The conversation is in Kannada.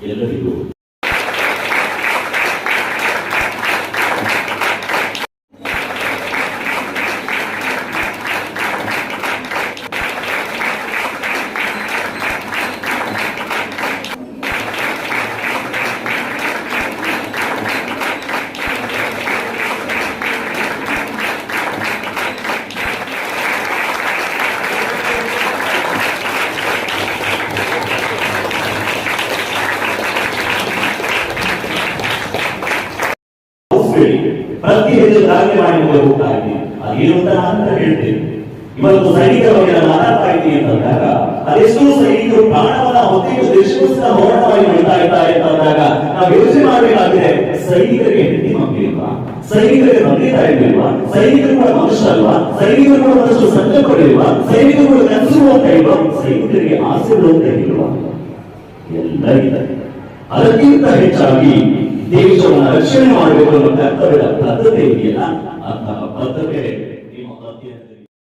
ele é navegou. ಅವಶ್ಯಕತೆ ಪ್ರತಿ ಹೆಜ್ಜೆ ದಾಖಲೆ ಮಾಡಿ ಮುಂದೆ ಹೋಗ್ತಾ ಇದ್ದೀನಿ. ಅದೇನು ಅಂತ ನಾನು ಹೇಳ್ತೇನೆ. ಇವತ್ತು ಸೈನಿಕರ ಬಗ್ಗೆ ನಾನು ಮಾತಾಡ್ತಾ ಇದ್ದೀನಿ ಅಂತಂದಾಗ ಅದೆಷ್ಟೋ ಸೈನಿಕರು ಪ್ರಾಣವನ್ನ ಹೊತ್ತಿಗೆ ದೇಶಕ್ಕೋಸ್ಕರ ಹೋರಾಟವಾಗಿ ಮಾಡ್ತಾ ಇದ್ದಾರೆ ಅಂತಂದಾಗ ನಾವು ಯೋಚನೆ ಮಾಡಬೇಕಾಗಿದೆ, ಸೈನಿಕರಿಗೆ ಹೆಂಡತಿ ಮಕ್ಕಳಿಲ್ವಾ? ಸೈನಿಕರಿಗೆ ತಂದೆ ಇಲ್ವಾ ಸೈನಿಕರು ಕೂಡ ಮನುಷ್ಯ ಅಲ್ವಾ ಸೈನಿಕರು ಕೂಡ ಒಂದಷ್ಟು ಸಂಕಲ್ಪಗಳಿಲ್ವಾ? ಸೈನಿಕರು ಕೂಡ ಕನಸು ಅಂತ ಇಲ್ವಾ? ಸೈನಿಕರಿಗೆ ಆಸೆಗಳು ಅಂತ ಇಲ್ವಾ? ಎಲ್ಲ ಇದೆ. ಅದಕ್ಕಿಂತ ಹೆಚ್ಚಾಗಿ ದೇಶವನ್ನು ರಕ್ಷಣೆ ಮಾಡಬೇಕು ಅನ್ನೋ ಕರ್ತವ್ಯದ ಬದ್ಧತೆ ಇದೆಯಲ್ಲ? ಅಂತಹ ಬದ್ಧತೆ ನಿಮ್ಮ